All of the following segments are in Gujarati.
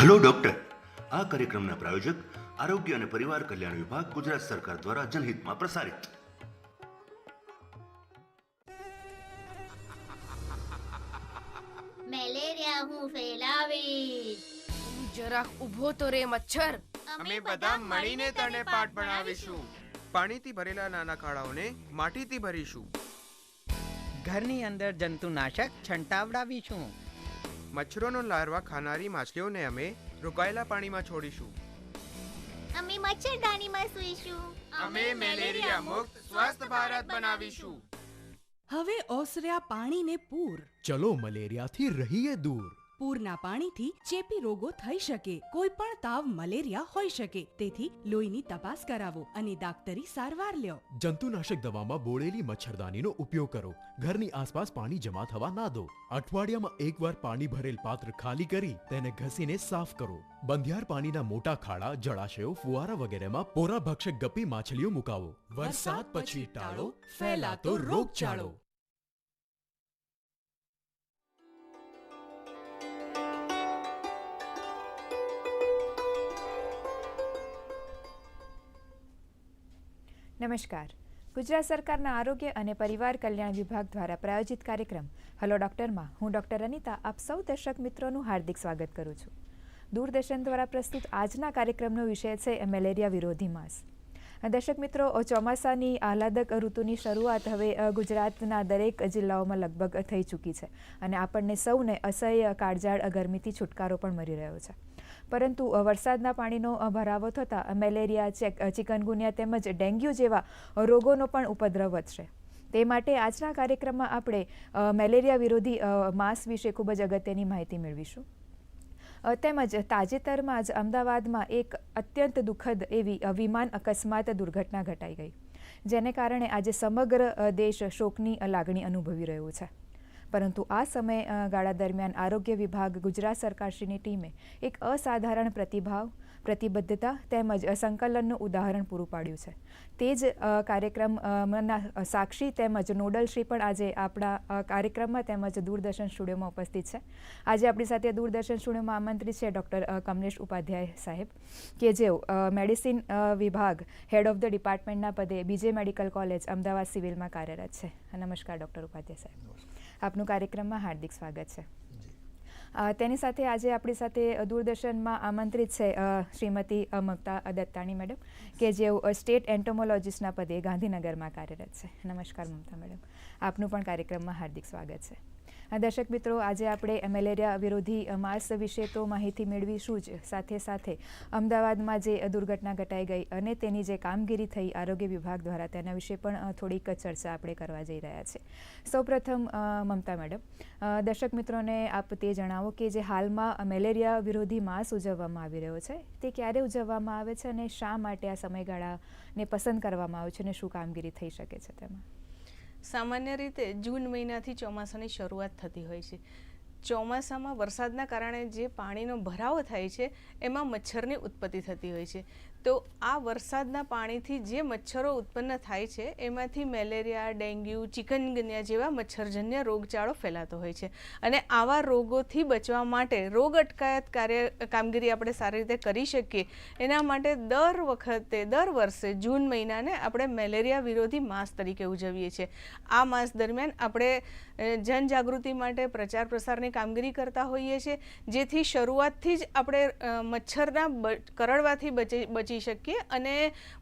Hello doctor. આ કાર્યક્રમના પ્રાયોજક આરોગ્ય અને પરિવાર કલ્યાણ વિભાગ ગુજરાત સરકાર દ્વારા જનહિતમાં પ્રસારિત. મેલેરિયા હું ફેલાવીશ. જરાક ઊભો તો રે મચ્છર. અમે બધા મળીને તને પાઠ ભણાવીશું. પાણીથી ભરેલા નાના ખાડાઓને માટીથી ભરીશું. ઘરની અંદર જંતુનાશક છંટાવડાવીશું. મચ્છરોનો લાર્વા ખાનારી માછલીઓને અમે રોકાયેલા પાણીમાં છોડીશું. અમે મચ્છરદાનીમાં સૂઈશું. અમે મેલેરિયા મુક્ત સ્વસ્થ ભારત બનાવીશું. હવે ઓસર્યા પાણીને પૂર. ચલો મલેરિયાથી રહીએ દૂર. પૂરના પાણીથી ચેપી રોગો થઈ શકે. કોઈ પણ તાવ મલેરિયા હોઈ શકે. તેથી લોહીની તપાસ કરાવો અને ડાક્ટરી સારવાર લ્યો. જંતુનાશક દવામાં બોળેલી મચ્છરદાનીનો ઉપયોગ કરો. ઘરની આસપાસ પાણી જમા થવા ના દો. અઠવાડિયામાં એકવાર પાણી ભરેલ પાત્ર ખાલી કરી તેને ઘસીને સાફ કરો. બંધિયાર પાણીના મોટા ખાડા, જળાશયો, ફુવારા વગેરેમાં પોરા ભક્ષક ગપ્પી માછલીઓ મુકાવો. વરસાદ પછી ટાળો, ફેલાતો રોગચાળો. નમસ્કાર. ગુજરાત સરકારના આરોગ્ય અને પરિવાર કલ્યાણ વિભાગ દ્વારા પ્રાયોજિત કાર્યક્રમ હલો ડૉક્ટરમાં હું ડૉક્ટર અનિતા, આપ સૌ દર્શક મિત્રોનું હાર્દિક સ્વાગત કરું છું. દૂરદર્શન દ્વારા પ્રસ્તુત આજના કાર્યક્રમનો વિષય છે મેલેરિયા વિરોધી માસ. દર્શક મિત્રો ચોમાસાની આહલાદક ઋતુની શરૂઆત હવે ગુજરાતના દરેક જિલ્લાઓમાં લગભગ થઈ ચૂકી છે અને આપણને સૌને અસહ્ય કાળજાળ, ગરમીથી છુટકારો પણ મળી રહ્યો છે. પરંતુ વરસાદના પાણીનો ભરાવો થતાં મેલેરિયા, ચેક ચિકનગુનિયા તેમજ ડેન્ગ્યુ જેવા રોગોનો પણ ઉપદ્રવ વધશે. તે માટે આજના કાર્યક્રમમાં આપણે મેલેરિયા વિરોધી માસ્ક માસ વિશે ખૂબ જ અગત્યની માહિતી મેળવીશું. તેમજ તાજેતરમાં જ અમદાવાદમાં એક અત્યંત દુઃખદ એવી વિમાન અકસ્માત દુર્ઘટના ઘટાઈ ગઈ. જેને કારણે આજે સમગ્ર દેશ શોકની લાગણી અનુભવી રહ્યું છે. પરંતુ આ સમય ગાળા દરમિયાન આરોગ્ય વિભાગ ગુજરાત સરકારશ્રીની ટીમે એક અસાધારણ પ્રતિભાવ, પ્રતિબદ્ધતા તેમજ સંકલનનું ઉદાહરણ પૂરું પાડ્યું છે. તે જ કાર્યક્રમના સાક્ષી તેમજ નોડલશ્રી પણ આજે આપણા કાર્યક્રમમાં તેમજ દૂરદર્શન સ્ટુડિયોમાં ઉપસ્થિત છે. આજે આપણી સાથે દૂરદર્શન સ્ટુડિયોમાં આમંત્રિત છે ડૉક્ટર કમલેશ ઉપાધ્યાય સાહેબ, કે જેઓ મેડિસિન વિભાગ હેડ ઓફ ધ ડિપાર્ટમેન્ટના પદે બીજે મેડિકલ કોલેજ અમદાવાદ સિવિલમાં કાર્યરત છે. નમસ્કાર ડૉક્ટર ઉપાધ્યાય સાહેબ. આપનું કાર્યક્રમમાં હાર્દિક સ્વાગત છે. તેની સાથે આજે આપણી સાથે દૂરદર્શનમાં આમંત્રિત છે શ્રીમતી મમતા દત્તાણી મેડમ કે જેઓ સ્ટેટ એન્ટોમોલોજીસ્ટના પદે ગાંધીનગરમાં કાર્યરત છે. નમસ્કાર મમતા મેડમ. આપનું પણ કાર્યક્રમમાં હાર્દિક સ્વાગત છે. દર્શક મિત્રો, આજે આપણે મેલેરિયા વિરોધી માસ વિશે તો માહિતી મેળવીશું જ. સાથે સાથે અમદાવાદમાં જે દુર્ઘટના ઘટાઈ ગઈ અને તેની જે કામગીરી થઈ, આરોગ્ય વિભાગ દ્વારા તેના વિશે પણ થોડીક ચર્ચા આપણે કરવા જઈ રહ્યા છે. સૌપ્રથમ મમતા મેડમ દર્શક મિત્રોને આપ તે જણાવો કે જે હાલમાં મેલેરિયા વિરોધી માસ ઉજવવામાં આવી રહ્યો છે, તે ક્યારે ઉજવવામાં આવે છે અને શા માટે આ સમયગાળાને પસંદ કરવામાં આવે છે અને શું કામગીરી થઈ શકે છે તેમાં? સામાન્ય રીતે જૂન મહિનાથી ચોમાસાની શરૂઆત થતી હોય છે. ચોમાસામાં વરસાદના કારણે જે પાણીનો ભરાવો થાય છે, એમાં મચ્છરની ઉત્પત્તિ થતી હોય છે. તો આ વરસાદના પાણીથી જે મચ્છરો ઉત્પન્ન થાય છે, એમાંથી મેલેરિયા, ડેન્ગ્યુ, ચિકનગુનિયા જેવા મચ્છરજન્ય રોગચાળો ફેલાતો હોય છે. અને આવા રોગોથી બચવા માટે રોગ અટકાયત કાર્ય કામગીરી આપણે સારી રીતે કરી શકીએ. એના માટે દર વખતે, દર વર્ષે જૂન મહિનાને આપણે મેલેરિયા વિરોધી માસ તરીકે ઉજવીએ છીએ. આ માસ દરમિયાન આપણે જનજાગૃતિ માટે પ્રચાર પ્રસારની કામગીરી કરતા હોઈએ છીએ. જેથી શરૂઆતથી જ આપણે મચ્છરના કરડવાથી બચી બચી શકીએ અને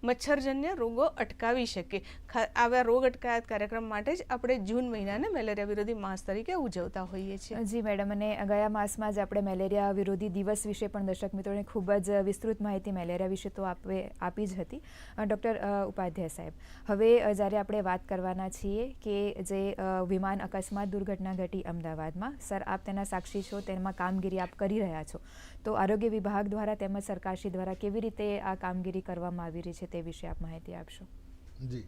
મચ્છરજન્ય રોગો અટકાવી શકીએ. આવા રોગ અટકાયત કાર્યક્રમ માટે જ આપણે જૂન મહિનાને મેલેરિયા વિરોધી માસ તરીકે ઉજવતા હોઈએ છીએ. જી મેડમ અને ગયા માસમાં જ આપણે મેલેરિયા વિરોધી દિવસ વિશે પણ દર્શક મિત્રોને ખૂબ જ વિસ્તૃત માહિતી મેલેરિયા વિશે તો આપે આપી જ હતી ડૉક્ટર ઉપાધ્યાય સાહેબ. હવે જ્યારે આપણે વાત કરવાના છીએ કે જે વિમાન અકસ્માત દુર્ઘટના ઘટી અમદાવાદમાં સર આપ તેના સાક્ષી છો તેમાં કામગીરી આપ કરી રહ્યા છો. તો આરોગ્ય વિભાગ દ્વારા તેમજ સરકારશ્રી દ્વારા કેવી રીતે આ કામગીરી કરવામાં આવી રહી છે તે વિશે આપ માહિતી આપશો? જી.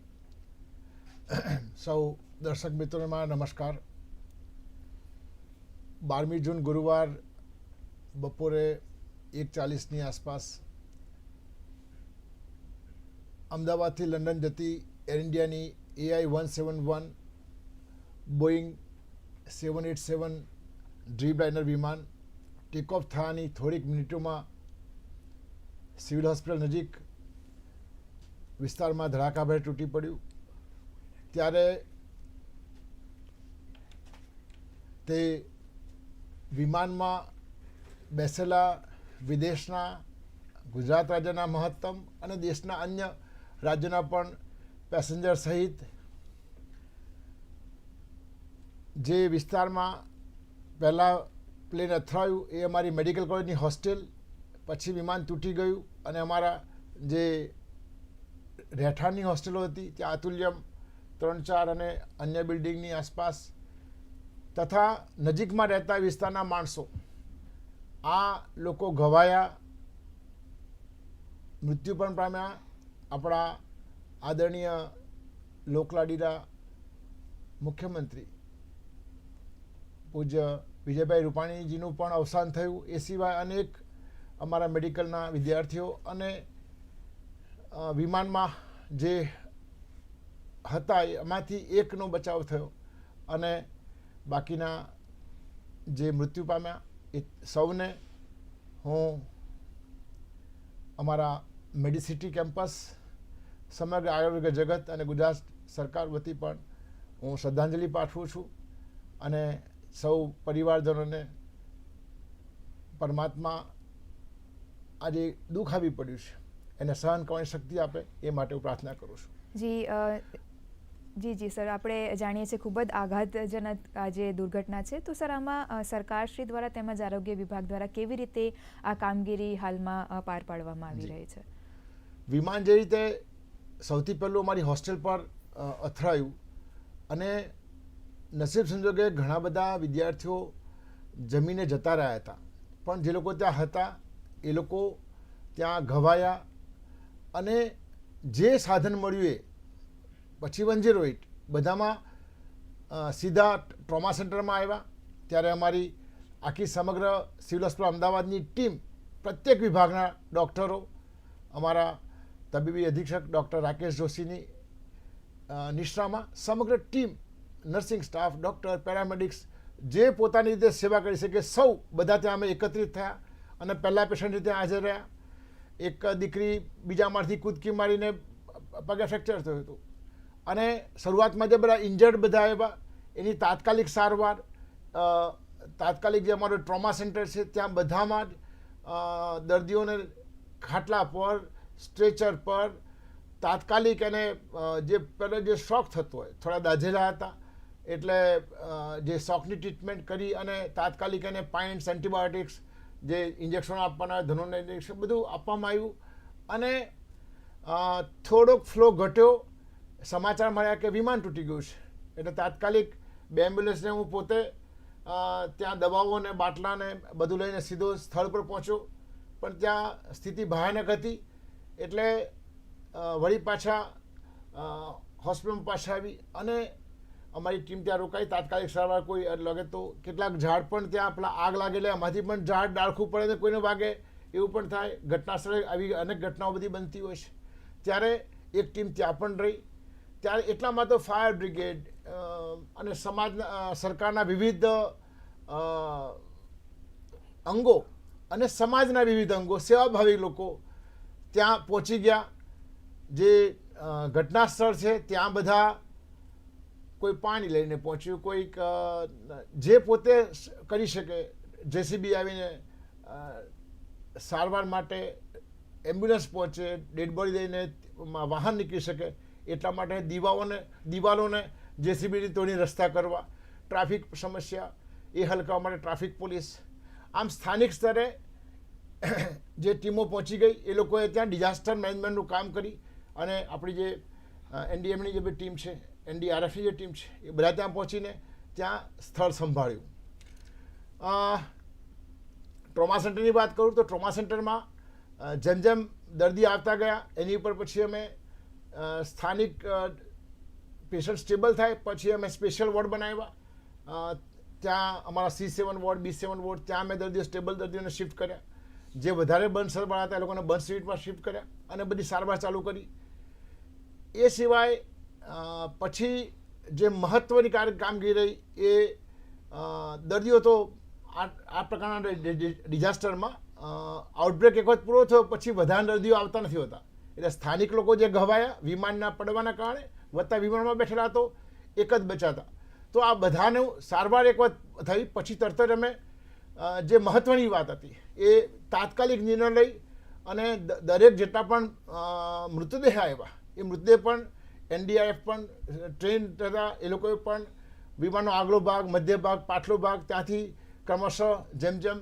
સૌ દર્શક મિત્રોમાં નમસ્કાર. બારમી જૂન ગુરુવાર બપોરે એક ચાલીસની આસપાસ અમદાવાદથી લંડન જતી એર ઇન્ડિયાની A I one seven one Boeing seven eight seven Dreamliner વિમાન ટેક ઓફ થયાની થોડીક મિનિટોમાં સિવિલ હોસ્પિટલ નજીક વિસ્તારમાં ધડાકાભેર તૂટી પડ્યું. ત્યારે તે વિમાનમાં બેસેલા વિદેશના, ગુજરાત રાજ્યના મહત્તમ અને દેશના અન્ય રાજ્યોના પણ પેસેન્જર સહિત જે વિસ્તારમાં પહેલાં પ્લેન અથડાયું એ અમારી મેડિકલ કોલેજની હોસ્ટેલ પછી વિમાન તૂટી ગયું અને અમારા જે રહેઠાણની હોસ્ટેલો હતી, ત્યાં અતુલ્યમ ત્રણ ચાર અને અન્ય બિલ્ડિંગની આસપાસ તથા નજીકમાં રહેતા વિસ્તારના માણસો. આ લોકો ઘવાયા. મૃત્યુ પણ પામ્યા. આપણા આદરણીય લોકલાડીના મુખ્યમંત્રી પૂજ્ય વિજયભાઈ રૂપાણીજીનું પણ અવસાન થયું. એ સિવાય અનેક અમારા મેડિકલના વિદ્યાર્થીઓ અને વિમાનમાં જે હતા, એમાંથી એકનો બચાવ થયો. અને બાકીના જે મૃત્યુ પામ્યા, એ સૌને હું અમારા મેડિસિટી કેમ્પસ, સમગ્ર આયુર્વેદ જગત અને ગુજરાત સરકાર વતી પણ હું શ્રદ્ધાંજલિ પાઠવું છું અને સૌ પરિવારજનોને પરમાત્મા આજે દુઃખ આવી પડ્યું છે. એને સહન કરવાની શક્તિ આપે, એ માટે હું પ્રાર્થના કરું છું. જી જી જી સર આપણે જાણીએ છીએ ખૂબ જ આઘાતજનક આ જે દુર્ઘટના છે. તો સર આમાં સરકારશ્રી દ્વારા તેમજ આરોગ્ય વિભાગ દ્વારા કેવી રીતે આ કામગીરી હાલમાં પાર પાડવામાં આવી રહી છે? વિમાન જે રીતે સૌથી પહેલું અમારી હોસ્ટેલ પર અથડાયું અને નસીબ સંજોગે ઘણા બધા વિદ્યાર્થીઓ જમીને જતા રહ્યા હતા. પણ જે લોકો ત્યાં હતા એ લોકો ત્યાં ઘવાયા અને જે સાધન મળ્યું એ પછી વન ઝીરો એઇટ બધામાં સીધા ટ્રોમા સેન્ટરમાં આવ્યા. ત્યારે અમારી આખી સમગ્ર સિવિલ હોસ્પિટલ અમદાવાદની ટીમ, પ્રત્યેક વિભાગના ડૉક્ટરો, અમારા તબીબી અધિક્ષક ડૉક્ટર રાકેશ જોશીની નિષ્ઠામાં સમગ્ર team, nursing staff, doctor, paramedics, જે પોતાની રીતે સેવા કરી શકે, સૌ બધા ત્યાં અમે એકત્રિત થયા અને પહેલા પેશન્ટ રીતે હાજર રહ્યા. એક દીકરી બીજા માળથી કૂદકી મારીને પગે ફ્રેક્ચર થયું હતું. અને શરૂઆતમાં જે બધા ઇન્જર્ડ બધા આવ્યા, એની તાત્કાલિક સારવાર તાત્કાલિક જે અમારું ટ્રોમા સેન્ટર છે, ત્યાં બધામાં જ દર્દીઓને ખાટલા પર સ્ટ્રેચર પર, તાત્કાલિક એને જે પહેલાં જે શોખ થતો હોય, થોડા દાઝેલા હતા, એટલે જે શોખની ટ્રીટમેન્ટ કરી અને તાત્કાલિક એને પાઇન્ટ્સ એન્ટીબાયોટિક્સ જે ઇન્જેક્શન આપવાના ધનુને ઇન્જેક્શન બધું આપવામાં આવ્યું. અને થોડોક ફ્લો ઘટ્યો સમાચાર મળ્યા કે વિમાન તૂટી ગયું છે. એટલે તાત્કાલિક બે એમ્બ્યુલન્સને હું પોતે ત્યાં દવાઓ ને બાટલાને બધું લઈને સીધો સ્થળ પર પહોંચ્યો. પણ ત્યાં સ્થિતિ ભયાનક હતી. એટલે વળી પાછા હોસ્પિટલમાં પાછા આવી અને અમારી ટીમ ત્યાં રોકાઈ. તાત્કાલિક સારવાર કોઈ લાગે તો કેટલાક ઝાડ પણ ત્યાં પેલા આગ લાગેલા, એમાંથી પણ ઝાડ ડાળખું પડે ને કોઈને વાગે એવું પણ થાય. ઘટના સ્થળે આવી અનેક ઘટનાઓ બધી બનતી હોય છે. ત્યારે એક ટીમ ત્યાં પણ રહી. ત્યારે એટલામાં તો ફાયર બ્રિગેડ અને સમાજના સરકારના વિવિધ અંગો અને સમાજના વિવિધ અંગો, સેવાભાવી લોકો ત્યાં પહોંચી ગયા. જે ઘટના સ્થળ છે ત્યાં બધા કોઈ પાણી લઈને પહોંચ્યું, કોઈક જે પોતે કરી શકે, જેસીબી આવીને સારવાર માટે એમ્બ્યુલન્સ પહોંચે, ડેડ બોડી લઈને વાહન નીકળી શકે એટલા માટે દીવાઓને, દિવાલોને જેસીબીની તોડી રસ્તા કરવા, ટ્રાફિક સમસ્યા એ હલ કરવા માટે ટ્રાફિક પોલીસ. આમ સ્થાનિક સ્તરે જે ટીમો પહોંચી ગઈ, એ લોકોએ ત્યાં ડિઝાસ્ટર મેનેજમેન્ટનું કામ કરી અને આપણી જે એનડીએમની જે બી ટીમ છે એનડીઆરએફની જે ટીમ છે, એ બધા ત્યાં પહોંચીને ત્યાં સ્થળ સંભાળ્યું. ટ્રોમા સેન્ટરની વાત કરું તો ટ્રોમા સેન્ટરમાં જેમ જેમ દર્દી આવતા ગયા, એની ઉપર પછી અમે સ્થાનિક પેશન્ટ સ્ટેબલ થાય, પછી અમે સ્પેશિયલ વોર્ડ બનાવ્યા. ત્યાં અમારા C seven ward B seven ward ત્યાં અમે દર્દીઓ સ્ટેબલ દર્દીઓને શિફ્ટ કર્યા. જે વધારે બંધ સરવાળા હતા, એ લોકોને બંધ સ્વીટમાં શિફ્ટ કર્યા અને બધી સારવાર ચાલુ કરી. એ સિવાય પછી જે મહત્ત્વની કામગીરી રહી, એ દર્દીઓ તો આ પ્રકારના ડિઝાસ્ટરમાં આઉટબ્રેક એક વખત પૂરો થયો, પછી વધારે દર્દીઓ આવતા નથી હોતા. એટલે સ્થાનિક લોકો જે ઘવાયા વિમાનના પડવાના કારણે, વત્તા વિમાનમાં બેઠેલા તો એક જ બચાતા. તો આ બધાનું સારવાર એક વખત થઈ, પછી તરત જ અમે જે મહત્ત્વની વાત હતી, એ તાત્કાલિક નિર્ણય લઈ અને દરેક જેટલા પણ મૃતદેહ આવ્યા, એ મૃતદેહ પણ એનડીઆરએફ પણ, ટ્રેન તથા એ લોકોએ પણ વિમાનનો આગલો ભાગ, મધ્ય ભાગ, પાછલો ભાગ, ત્યાંથી ક્રમશઃ જેમ જેમ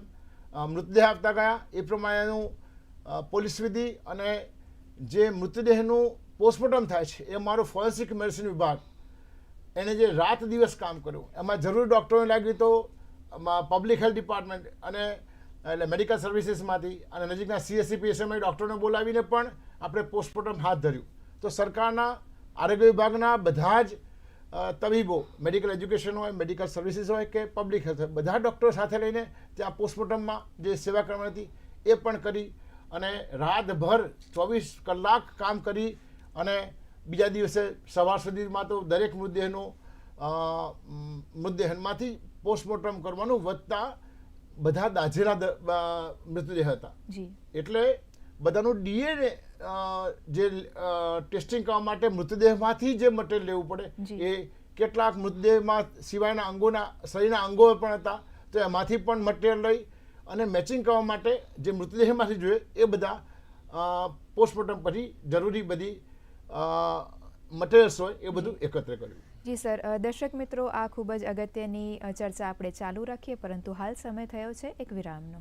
મૃતદેહ આપતા ગયા. એ પ્રમાણેનું પોલીસ વિધિ અને જે મૃતદેહનું પોસ્ટમોર્ટમ થાય છે, એ મારો ફોરેન્સિક મેડિસિન વિભાગ એણે જે રાત દિવસ કામ કર્યું. એમાં જરૂર ડૉક્ટરોને લાગ્યું તો પબ્લિક હેલ્થ ડિપાર્ટમેન્ટ અને એટલે મેડિકલ સર્વિસીસમાંથી અને નજીકના સીએસસી પીએસએમઆઈ ડૉક્ટરોને બોલાવીને પણ આપણે પોસ્ટમોર્ટમ હાથ ધર્યું. તો સરકારના, આરોગ્ય વિભાગના બધા જ તબીબો મેડિકલ એજ્યુકેશન હોય મેડિકલ સર્વિસીસ હોય કે પબ્લિક હેલ્થ બધા ડૉક્ટરો સાથે લઈને ત્યાં પોસ્ટમોર્ટમમાં જે સેવા કરવાની હતી, એ પણ કરી અને રાતભર ચોવીસ કલાક કામ કરી અને બીજા દિવસે સવાર સુધીમાં તો દરેક મૃતદેહનું મૃતદેહમાંથી પોસ્ટમોર્ટમ કરવાનું વધતા બધા દાઝેલા મૃતદેહ હતા. એટલે બધાનું ડીએનએ જે ટેસ્ટિંગ કરવા માટે મૃતદેહમાંથી જે મટીરિયલ લેવું પડે એ કેટલાક મૃતદેહમાં સિવાયના અંગોના શરીરના અંગો પણ હતા. તો એમાંથી પણ મટીરિયલ લઈ અને મેચિંગ કરવા માટે જે મૃતદેહમાંથી જોઈએ એ બધા પોસ્ટમોર્ટમ પછી જરૂરી બધી મટીરિયલ્સ હોય એ બધું એકત્ર કર્યું. જી સર દર્શક મિત્રો, આ ખૂબ જ અગત્યની ચર્ચા આપણે ચાલુ રાખીએ, પરંતુ હાલ સમય થયો છે એક વિરામનો.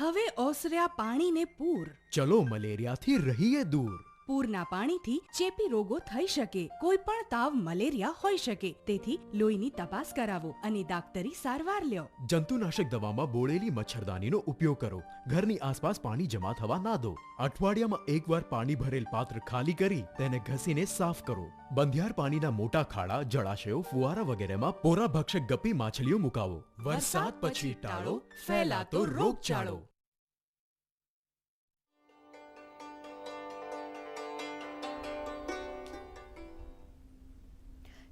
હવે ઓસર્યા પાણીને પૂર. ચલો મલેરિયાથી રહીએ દૂર. પૂરના પાણીથી ચેપી રોગો થઈ શકે. કોઈ પણ તાવ મલેરિયા હોઈ શકે. તેથી લોહીની તપાસ કરાવો અને ડાક્ટરી સારવાર લ્યો. જંતુનાશક દવામાં બોળેલી મચ્છરદાનીનો ઉપયોગ કરો. ઘરની આસપાસ પાણી જમા થવા ના દો. અઠવાડિયામાં એકવાર પાણી ભરેલ પાત્ર ખાલી કરી તેને ઘસીને સાફ કરો. બંધિયાર પાણીના મોટા ખાડા જળાશયો ફુવારા વગેરેમાં પોરા ભક્ષક ગપ્પી માછલીઓ મુકાવો. વરસાદ પછી ટાળો ફેલાતો રોગચાળો.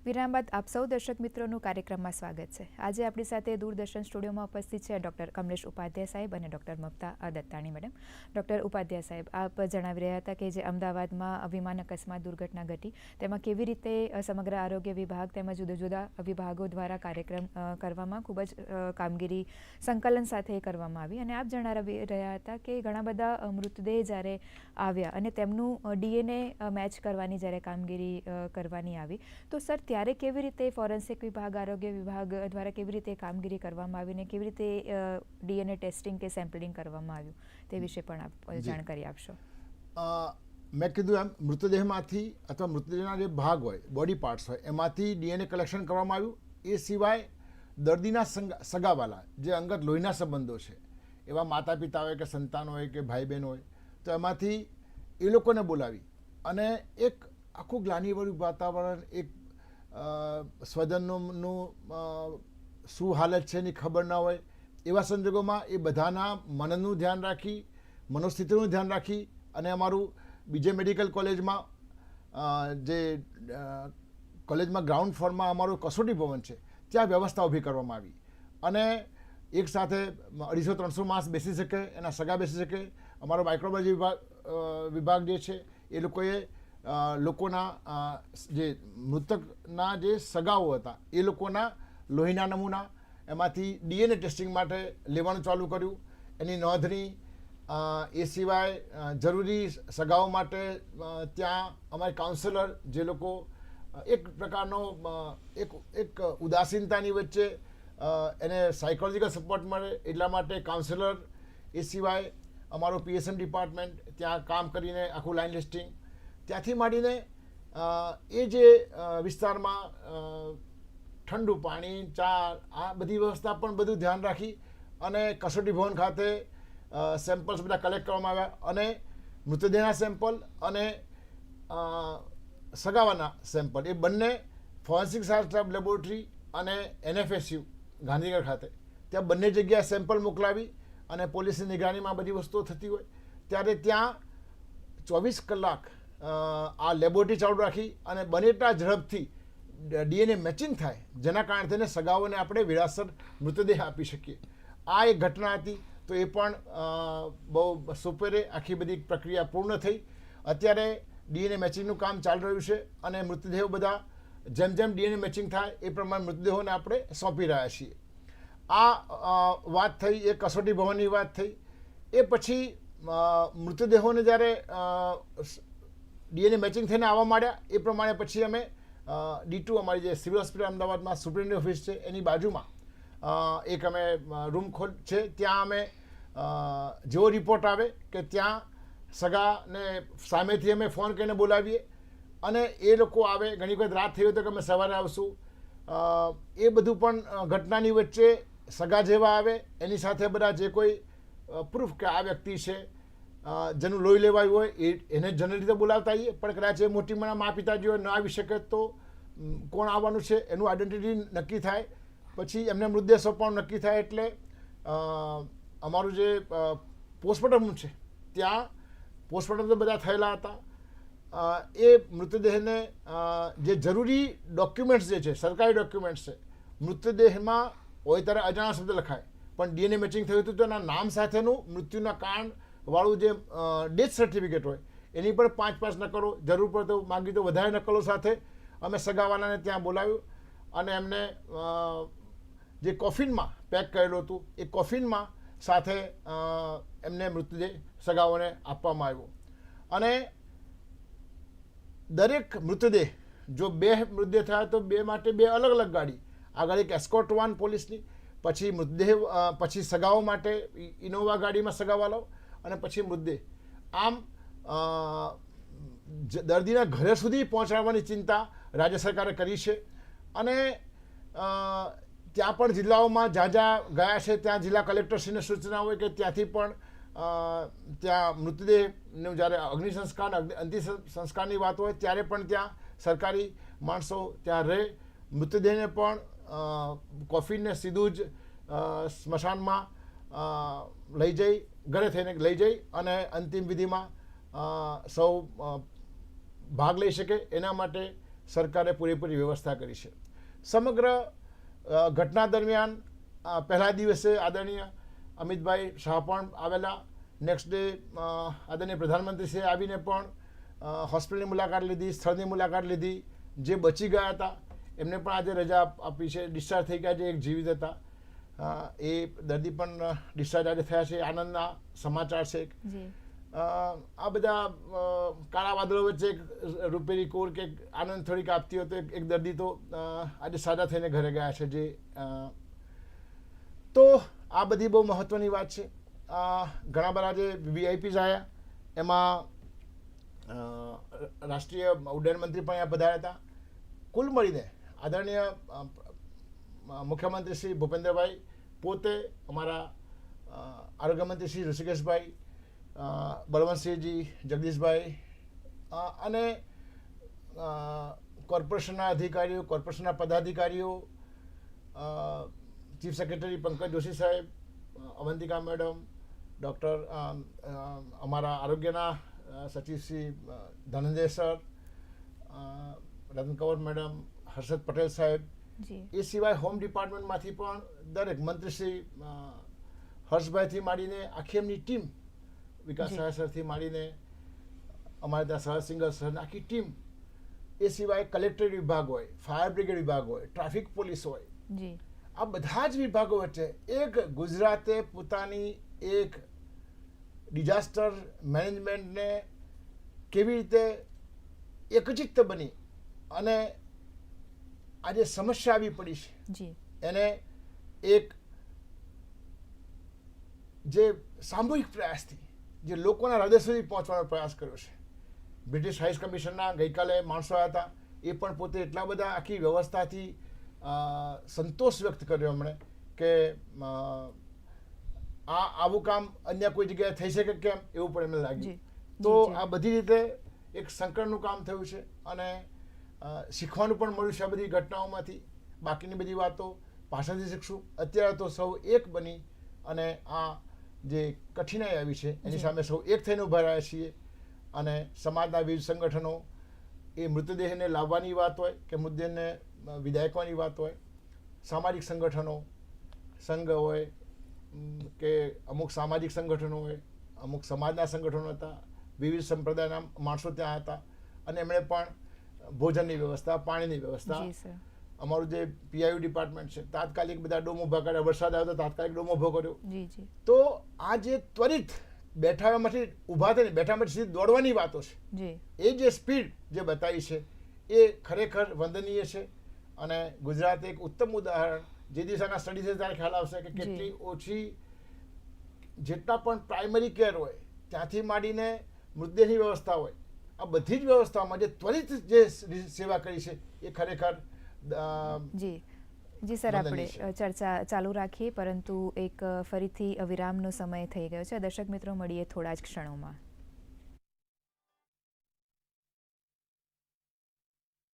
વિરામ બાદ આપ સૌ દર્શક મિત્રોનું કાર્યક્રમમાં સ્વાગત છે. આજે આપણી સાથે દૂરદર્શન સ્ટુડિયોમાં ઉપસ્થિત છે ડૉક્ટર કમલેશ ઉપાધ્યાય સાહેબ અને doctor Mamta Dattani madam. Doctor Upadhyay સાહેબ, આપ જણાવી રહ્યા હતા કે જે અમદાવાદમાં વિમાન અકસ્માત દુર્ઘટના ઘટી, તેમાં કેવી રીતે સમગ્ર આરોગ્ય વિભાગ તેમજ જુદા જુદા વિભાગો દ્વારા કાર્યક્રમ કરવામાં ખૂબ જ કામગીરી સંકલન સાથે કરવામાં આવી અને આપ જણાવી રહ્યા હતા કે ઘણા બધા મૃતદેહ જ્યારે આવ્યા અને તેમનું ડીએનએ મેચ કરવાની જ્યારે કામગીરી કરવાની આવી, તો સર ત્યારે કેવી રીતે ફોરેન્સિક વિભાગ આરોગ્ય વિભાગ દ્વારા કેવી રીતે કામગીરી કરવામાં આવી ને કેવી રીતે ડીએનએ ટેસ્ટિંગ કે સેમ્પલિંગ કરવામાં આવ્યું તે વિશે પણ આપ જાણકારી આપશો. મેં કીધું એમ મૃતદેહમાંથી અથવા મૃતદેહના જે ભાગ હોય બોડી પાર્ટ્સ હોય એમાંથી ડીએનએ કલેક્શન કરવામાં આવ્યું. એ સિવાય દર્દીના સંગ- સગાવાલા જે અંગત લોહીના સંબંધો છે એવા માતા પિતા હોય કે સંતાન હોય કે ભાઈ બહેન હોય તો એમાંથી એ લોકોને બોલાવી અને એક આખું ગ્લાનીવાળું વાતાવરણ એક સ્વજનનું શું હાલત છે એની ખબર ના હોય, એવા સંજોગોમાં એ બધાના મનનું ધ્યાન રાખી, મનોસ્થિતિનું ધ્યાન રાખી અને અમારું બીજે મેડિકલ કોલેજમાં જે કોલેજમાં ગ્રાઉન્ડ ફ્લોરમાં અમારું કસોટી ભવન છે, ત્યાં વ્યવસ્થા ઊભી કરવામાં આવી. અને એક સાથે અઢીસો ત્રણસો માસ બેસી શકે, એના સગા બેસી શકે. અમારો માઇક્રોબાયોલોજી વિભાગ વિભાગ જે છે, એ લોકોએ લોકોના જે મૃતકના જે સગાઓ હતા, એ લોકોના લોહીના નમૂના, એમાંથી ડીએનએ ટેસ્ટિંગ માટે લેવાનું ચાલુ કર્યું. એની નોંધણી એ સિવાય જરૂરી સગાઓ માટે ત્યાં અમારે કાઉન્સેલર જે લોકો એક પ્રકારનો એક એક ઉદાસીનતાની વચ્ચે એને સાયકોલોજીકલ સપોર્ટ મળે એટલા માટે કાઉન્સેલર, એ સિવાય અમારો પીએસએમ ડિપાર્ટમેન્ટ ત્યાં કામ કરીને આખું લાઇન લિસ્ટિંગ ત્યાંથી માંડીને એ જે વિસ્તારમાં ઠંડુ પાણી, ચા, આ બધી વ્યવસ્થા પણ બધું ધ્યાન રાખી અને કસોટી ભવન ખાતે સેમ્પલ્સ બધા કલેક્ટ કરવામાં આવ્યા અને મૃતદેહના સેમ્પલ અને સગાવાના સેમ્પલ એ બંને ફોરેન્સિક સાયન્સ લેબ લેબોરેટરી અને એનએફએસયુ ગાંધીનગર ખાતે. ત્યાં બંને જગ્યાએ સેમ્પલ મોકલાવી અને પોલીસની નિગરાનીમાં બધી વસ્તુઓ થતી હોય. ત્યારે ત્યાં ચોવીસ કલાક આ લેબોરેટરી ચાલુ રાખી અને બને એટલા ઝડપથી ડીએનએ મેચિંગ થાય, જેના કારણે તેને સગાઓને આપણે વિરાસત મૃતદેહ આપી શકીએ. આ એક ઘટના હતી, તો એ પણ બહુ સુપેરે આખી બધી પ્રક્રિયા પૂર્ણ થઈ. અત્યારે ડીએનએ મેચિંગનું કામ ચાલી રહ્યું છે અને મૃતદેહો બધા જેમ જેમ ડીએનએ મેચિંગ થાય, એ પ્રમાણે મૃતદેહોને આપણે સોંપી રહ્યા છીએ. આ વાત થઈ, એ કસોટી ભવનની વાત થઈ. એ પછી મૃતદેહોને જ્યારે ડીએનએ મેચિંગ થઈને આવવા માંડ્યા. એ પ્રમાણે પછી અમે ડી ટુ અમારી જે સિવિલ હોસ્પિટલ અમદાવાદમાં સુપ્રિન્ટેન્ડ ઓફિસ છે, એની બાજુમાં એક અમે રૂમ ખોલ, છે. ત્યાં અમે જેવો રિપોર્ટ આવે કે ત્યાં સગાને સામેથી અમે ફોન કરીને બોલાવીએ અને એ લોકો આવે. ઘણી વખત રાત થઈ હોય તો કે અમે સવારે આવશું. એ બધું પણ ઘટનાની વચ્ચે સગા જેવા આવે. એની સાથે બધા જે કોઈ પ્રૂફ કે આ વ્યક્તિ છે જેનું લોહી લેવાયું હોય એ એને જનરલ રીતે બોલાવતા આવીએ. પણ કદાચ એ મોટી મના મા પિતાજી હોય ન આવી શકે તો કોણ આવવાનું છે એનું આઈડેન્ટિટી નક્કી થાય. પછી એમને મૃતદેહ સોંપવાનું નક્કી થાય એટલે અમારું જે પોસ્ટમોર્ટમ છે, ત્યાં પોસ્ટમોર્ટમ તો બધા થયેલા હતા. એ મૃતદેહને જે જરૂરી ડોક્યુમેન્ટ્સ જે છે, સરકારી ડોક્યુમેન્ટ્સ છે, મૃતદેહમાં હોય ત્યારે અજાણા શબ્દ લખાય. પણ ડીએનએ મેચિંગ થયું હતું તો એના નામ સાથેનું મૃત્યુના કારણ વાળું જે ડેથ સર્ટિફિકેટ હોય, એની પણ પાંચ પાંચ નકલો, જરૂર પડે તો માંગી તો વધારે નકલો સાથે અમે સગાવાલાને ત્યાં બોલાવ્યું અને એમને જે કોફિનમાં પેક કરેલું હતું, એ કોફિનમાં સાથે એમને મૃતદેહ સગાઓને આપવામાં આવ્યો. અને દરેક મૃતદેહ, જો બે મૃતદેહ થયા તો બે માટે બે અલગ અલગ ગાડી. આગળ એક એસ્કોટ વાન પોલીસની, પછી મૃતદેહ પછી સગાઓ માટે ઇનોવા ગાડીમાં સગાવાલો અને પછી મૃતદેહ. આમ દર્દીના ઘરે સુધી પહોંચાડવાની ચિંતા રાજ્ય સરકારે કરી છે. અને ત્યાં પણ જિલ્લાઓમાં જ્યાં જ્યાં ગયા છે, ત્યાં જિલ્લા કલેક્ટરશ્રીને સૂચના હોય કે ત્યાંથી પણ ત્યાં મૃતદેહનું જ્યારે અગ્નિ સંસ્કાર અંતિ સંસ્કારની વાત હોય ત્યારે પણ ત્યાં સરકારી માણસો ત્યાં રહે. મૃતદેહને પણ કોફીને સીધું જ સ્મશાનમાં લઈ જઈ ઘરે થઈને લઈ જઈ અને અંતિમ વિધિમાં સૌ ભાગ લઈ શકે એના માટે સરકારે પૂરેપૂરી વ્યવસ્થા કરી છે. સમગ્ર ઘટના દરમિયાન પહેલા દિવસે આદરણીય અમિતભાઈ શાહ પણ આવેલા. નેક્સ્ટ ડે આદરણીય પ્રધાનમંત્રીશ્રીએ આવીને પણ હોસ્પિટલની મુલાકાત લીધી, સ્થળની મુલાકાત લીધી. જે બચી ગયા હતા, એમને પણ આજે રજા આપી છે. ડિસ્ચાર્જ થઈ ગયા જે એક જીવિત હતા. એ દર્દી પણ ડિસ્ચાર્જ આજે થયા છે આનંદના સમાચાર છે આ બધા કાળા વાદળો વચ્ચે એક રૂપેરી કોર કે આનંદ થોડીક આપતી હોય તો એક દર્દી તો આજે સાજા થઈને ઘરે ગયા છે જે તો આ બધી બહુ મહત્વની વાત છે. ઘણા બધા જે વીઆઈપીઝ આવ્યા એમાં રાષ્ટ્રીય ઉડ્ડયન મંત્રી પણ અહીંયા પધાર્યા હતા. કુલ મળીને આદરણીય મુખ્યમંત્રી શ્રી ભૂપેન્દ્રભાઈ પોતે અમારા આરોગ્યમંત્રી શ્રી ઋષિકેશભાઈ બળવંતસિંહજી, જગદીશભાઈ અને કોર્પોરેશનના અધિકારીઓ, કોર્પોરેશનના પદાધિકારીઓ ચીફ સેક્રેટરી પંકજ જોશી સાહેબ અવંતિકા મેડમ, ડૉક્ટર અમારા આરોગ્યના સચિવ શ્રી ધનંજય સર રતનકવર મેડમ, હર્ષદ પટેલ સાહેબ એ સિવાય હોમ ડિપાર્ટમેન્ટમાંથી પણ દરેક મંત્રીશ્રી હર્ષભાઈથી માંડીને આખી એમની ટીમ વિકાસ સહાય સરથી માંડીને અમારે ત્યાં સહજ સિંગલ સરની આખી ટીમ એ સિવાય કલેક્ટર વિભાગ હોય ફાયર બ્રિગેડ વિભાગ હોય ટ્રાફિક પોલીસ હોય આ બધા જ વિભાગો વચ્ચે એક ગુજરાતે પોતાની એક ડિઝાસ્ટર મેનેજમેન્ટને કેવી રીતે એકચિત્ત બની અને આજે સમસ્યા આવી પડી છે. એને એક જે સામૂહિક પ્રયાસથી જે લોકોના હૃદય સુધી પહોંચવાનો પ્રયાસ કર્યો છે. બ્રિટિશ હાઈસ કમિશનના ગઈકાલે માણસો આવ્યા હતા. એ પણ પોતે એટલા બધા આખી વ્યવસ્થાથી સંતોષ વ્યક્ત કર્યો એમણે કે આ આવું કામ અન્ય કોઈ જગ્યાએ થઈ શકે કેમ? એવું પણ એમને લાગ્યું. તો. આ બધી રીતે એક સંકળનું કામ થયું છે અને શીખવાનું પણ મળ્યું છે આ બધી ઘટનાઓમાંથી. બાકીની બધી વાતો પાછળથી શીખશું. અત્યારે તો સૌ એક બની અને આ જે કઠિનાઈ આવી છે એની સામે સૌ એક થઈને ઊભા રહ્યા છીએ. અને સમાજના વિવિધ સંગઠનો એ મૃતદેહને લાવવાની વાત હોય કે મૃતદેહને વિધાયકવાની વાત હોય સામાજિક સંગઠનો સંઘ હોય કે અમુક સામાજિક સંગઠનો હોય અમુક સમાજના સંગઠનો હતા વિવિધ સંપ્રદાયના માણસો ત્યાં હતા. અને એમણે પણ ભોજનની વ્યવસ્થા પાણીની વ્યવસ્થા. અમારું જે પીઆઈયુ ડિપાર્ટમેન્ટ છે તાત્કાલિક બધા ડોમ ઊભા કર્યા. વરસાદ આવ્યો તો તાત્કાલિક ડોમ ઊભો કર્યો. તો આ જે ત્વરિત બેઠામાંથી ઊભા થઈને બેઠામાંથી સીધી દોડવાની વાતો છે. એ જે સ્પીડ જે બતાવી છે એ ખરેખર વંદનીય છે. અને ગુજરાત એક ઉત્તમ ઉદાહરણ જે દિવસના સ્ટડી છે ત્યારે ખ્યાલ આવશે કે કેટલી ઓછી જેટલા પણ પ્રાઇમરી કેર હોય ત્યાંથી માંડીને મૃતદેહની વ્યવસ્થા હોય આ બધી જ વ્યવસ્થામાં જે ત્વરિત જે સેવા કરી છે એ ખરેખર જી. જી સર આપણે ચર્ચા ચાલુ રાખીએ પરંતુ એક ફરીથી વિરામનો સમય થઈ ગયો છે. દર્શક મિત્રો મળીએ થોડા જ ક્ષણોમાં.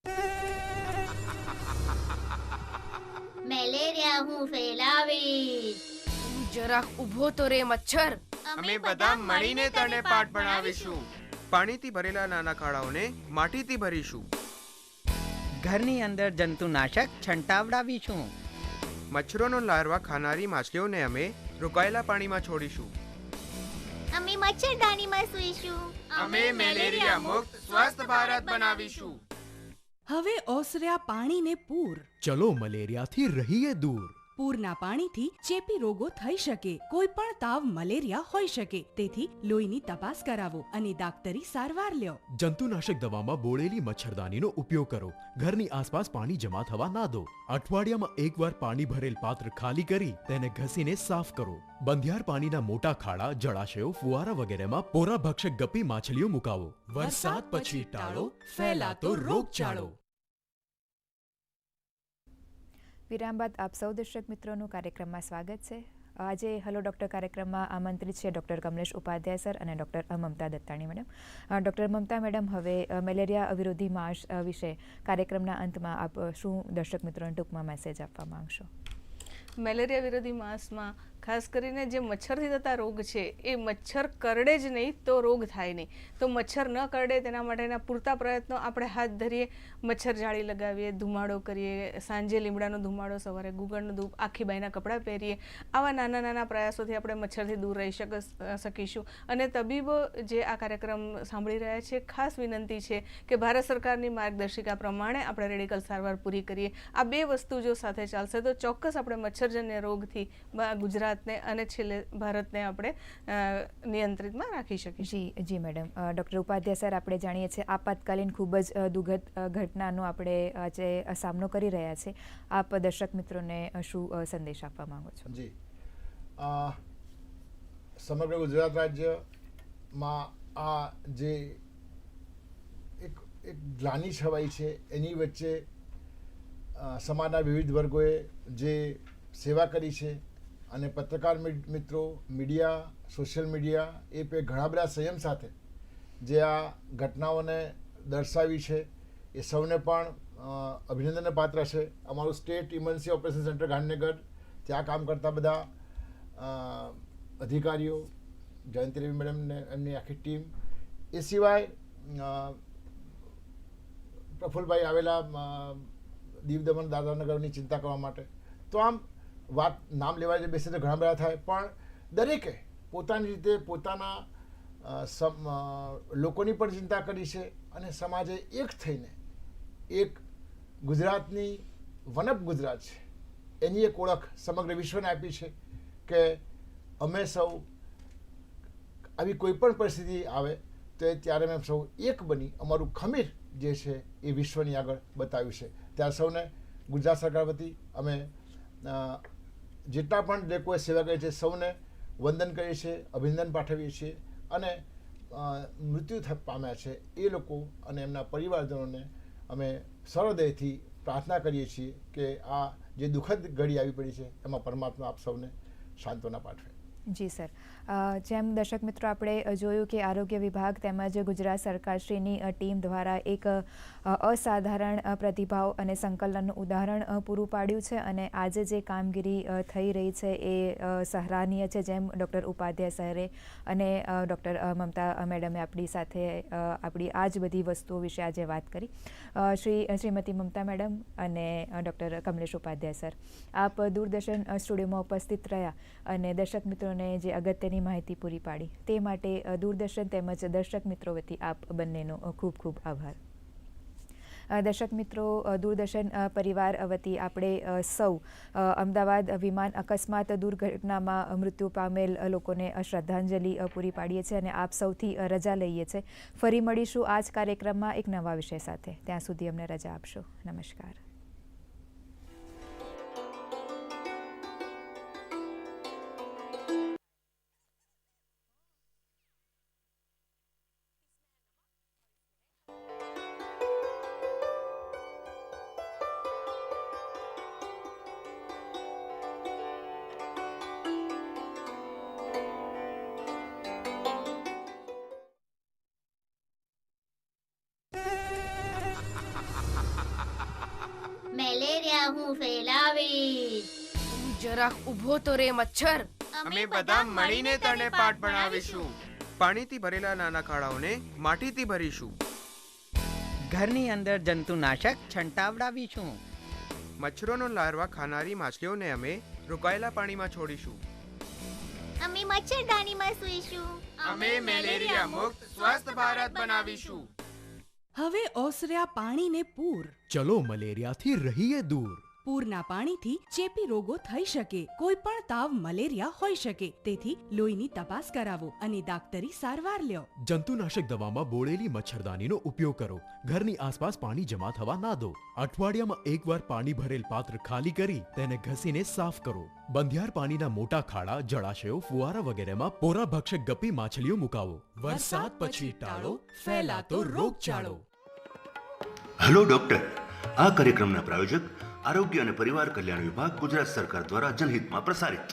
મેલેરિયા હું ફેલાવીશ. જરાક ઊભો તો રે મચ્છર. અમે બધા મળીને તને પાઠ ભણાવીશું. પાણીથી ભરેલા નાના ખાડાઓને માટીથી ભરીશું. ઘરની અંદર જંતુનાશક છંટાવડાવીશું. મચ્છરોનો લાર્વા ખાનારી માછલીઓને અમે રોકાયેલા પાણીમાં છોડીશું. અમે મચ્છરદાનીમાં સૂઈશું. અમે મેલેરિયા મુક્ત સ્વસ્થ ભારત બનાવીશું. હવે ઓસર્યા પાણીને પૂર. ચલો મલેરિયાથી રહીએ દૂર. પૂરના પાણીથી ચેપી રોગો થઈ શકે. કોઈ પણ તાવ, મલેરિયા હોઈ શકે. તેથી લોહીની તપાસ કરાવો અને ડાક્ટરી સારવાર લ્યો. જંતુનાશક દવામાં બોળેલી મચ્છરદાનીનો ઉપયોગ કરો. ઘરની આસપાસ પાણી જમા થવા ના દો. અઠવાડિયામાં એકવાર પાણી ભરેલ પાત્ર ખાલી કરી તેને ઘસીને સાફ કરો. બંધિયાર પાણીના મોટા ખાડા, જળાશયો, ફુવારા વગેરેમાં પોરા ભક્ષક ગપ્પી માછલીઓ મુકાવો. વરસાદ પછી ટાળો, ફેલાતો રોગચાળો. વિરામ બાદ આપ સૌ દર્શક મિત્રોનું કાર્યક્રમમાં સ્વાગત છે. આજે હલો ડૉક્ટર કાર્યક્રમમાં આમંત્રિત છે ડૉક્ટર કમલેશ ઉપાધ્યાય સર અને doctor Mamta Dattani madam doctor Mamta madam હવે મેલેરિયા વિરોધી માસ વિશે કાર્યક્રમના અંતમાં આપ શું દર્શક મિત્રોને ટૂંકમાં મેસેજ આપવા માંગશો? મેલેરિયા વિરોધી માસમાં ખાસ કરીને જે મચ્છરથી થતા રોગ છે, એ મચ્છર કરડે જ નહીં તો રોગ થાય નહીં. તો મચ્છર ન કરડે તેના માટેના પૂરતા પ્રયત્નો આપણે હાથ ધરીએ, મચ્છર જાળી લગાવીએ, ધુમાડો કરીએ, સાંજે લીમડાનો ધુમાડો, સવારે ગુગળનું ધૂપ, આખી બાઈના કપડાં પહેરીએ, આવા નાના નાના પ્રયાસોથી આપણે મચ્છરથી દૂર રહી શક શકીશું. અને તબીબો જે આ કાર્યક્રમ સાંભળી રહ્યા છે, ખાસ વિનંતી છે કે ભારત સરકારની માર્ગદર્શિકા પ્રમાણે આપણે રેડિકલ સારવાર પૂરી કરીએ. આ બે વસ્તુ જો સાથે ચાલશે તો ચોક્કસ આપણે મચ્છરજન્ય રોગથી બા- ગુજરાતને અને છેલ્લે ભારતને આપણે નિયંત્રિતમાં રાખી શકીશું. જી જી મેડમ. ડૉક્ટર ઉપાધ્યાય સર આપણે જાણીએ છીએ આપાતકાલીન ખૂબ જ દુઃખદ ઘટનાનો આપણે આજે અ, સામનો કરી રહ્યા છે. આપ દર્શક મિત્રોને શું સંદેશ આપવા માંગો છો? જી. સમગ્ર ગુજરાત રાજ્યમાં આ જે એક એક ગ્લાની છવાઈ છે એની વચ્ચે સમાજના વિવિધ વર્ગોએ જે સેવા કરી છે અને પત્રકાર મિત્રો, મીડિયા, સોશિયલ મીડિયા, એ પે ઘણા બધા સંયમ સાથે જે આ ઘટનાઓને દર્શાવી છે, એ સૌને પણ અભિનંદન પાત્ર છે. અમારું state emergency operation centre Gandhinagar, ત્યાં કામ કરતા બધા અધિકારીઓ, જયંતિ મેડમને મેડમ એમની આખી ટીમ, એ સિવાય પ્રફુલભાઈ આવેલા દીવ દમણ દાદાનગરની ચિંતા કરવા માટે. તો આમ વાત નામ લેવા બેસે તો ઘણા બધા થાય, પણ દરેકે પોતાની રીતે પોતાના લોકોની પણ ચિંતા કરી છે અને સમાજે એક થઈને એક ગુજરાતની વનપ ગુજરાત છે. એની એક ઓળખ સમગ્ર વિશ્વને આપી છે કે અમે સૌ આવી કોઈ પણ પરિસ્થિતિ આવે તો ત્યારે અમે સૌ એક બની. અમારું ખમીર જે છે એ વિશ્વની આગળ બતાવ્યું છે. ત્યારે સૌને ગુજરાત સરકાર વતી અમે જેટલા પણ લોકોએ સેવા કરી છે, સૌને વંદન કરીએ છીએ, અભિનંદન પાઠવીએ છીએ અને મૃત્યુ પામ્યા છે એ લોકો અને એમના પરિવારજનોને અમે સરહદયથી પ્રાર્થના કરીએ છીએ કે આ જે દુઃખદ ઘડી આવી પડી છે એમાં પરમાત્મા આપ સૌને સાંત્વના પાઠવે. જી સર. જેમ દર્શક મિત્રો આપણે જોયું કે આરોગ્ય વિભાગ તેમજ ગુજરાત સરકારશ્રીની ટીમ દ્વારા એક અસાધારણ પ્રતિભાવ અને સંકલનનું ઉદાહરણ પૂરું પાડ્યું છે અને આજે જે કામગીરી થઈ રહી છે એ સરાહનીય છે જેમ ડૉક્ટર ઉપાધ્યાય સરે અને ડૉક્ટર મમતા મેડમે આપણી સાથે આપણી આ જ બધી વસ્તુઓ વિશે આજે વાત કરી. શ્રી શ્રીમતી મમતા મેડમ અને ડૉક્ટર કમલેશ ઉપાધ્યાય સર. આપ દૂરદર્શન સ્ટુડિયોમાં ઉપસ્થિત રહ્યા અને દર્શક મિત્રોને જે અગત્યની માહિતી પૂરી પાડી. તે માટે દૂરદર્શન તેમજ દર્શક મિત્રો વતી આપ બંનેનો ખૂબ ખૂબ આભાર. દર્શક મિત્રો દૂરદર્શન પરિવાર વતી આપણે સૌ અમદાવાદ વિમાન અકસ્માત દુર્ઘટનામાં મૃત્યુ પામેલ લોકોને શ્રદ્ધાંજલિ પૂરી પાડીએ છીએ અને આપ સૌથી રજા લઈએ છીએ. ફરી મળીશું આ જ કાર્યક્રમમાં એક નવા વિષય સાથે. ત્યાં સુધી અમને રજા આપશો. નમસ્કાર. ફેલાવીશ તું જરાક ઊભો તો રે મચ્છર. અમે બધા મળીને તને પાઠ ભણાવીશું. પાણીથી ભરેલા નાના ખાડાઓને માટીથી ભરીશું. ઘરની અંદર જંતુનાશક છંટાવડાવીશું. મચ્છરોનો લાર્વા ખાનારી માછલીઓને અમે રોકાયેલા પાણીમાં છોડીશું. અમે મચ્છરદાનીમાં સૂઈશું. અમે મેલેરિયા મુક્ત સ્વસ્થ ભારત બનાવીશું. હવે ઓસર્યા પાણીને પૂર. ચલો મલેરિયાથી રહીએ દૂર. પૂરના પાણીથી ચેપી રોગો થઈ શકે. કોઈ પણ તાવ મલેરિયા હોઈ શકે. તેથી લોહીની તપાસ કરાવો અને ડાક્ટરી સારવાર લ્યો. જંતુનાશક દવામાં બોળેલી મચ્છરદાનીનો ઉપયોગ કરો. ઘરની આસપાસ પાણી જમા થવા ના દો. અઠવાડિયામાં એકવાર પાણી ભરેલ પાત્ર ખાલી કરી તેને ઘસીને સાફ કરો. બંધિયાર પાણીના મોટા ખાડા જળાશયો ફુવારા વગેરેમાં પોરા ભક્ષક ગપ્પી માછલીઓ મુકાવો. વરસાદ પછી ટાળો ફેલાતો રોગચાળો. હેલો ડોક્ટર આ કાર્યક્રમના પ્રાયોજક આરોગ્ય અને પરિવાર કલ્યાણ વિભાગ ગુજરાત સરકાર દ્વારા જનહિતમાં પ્રસારિત.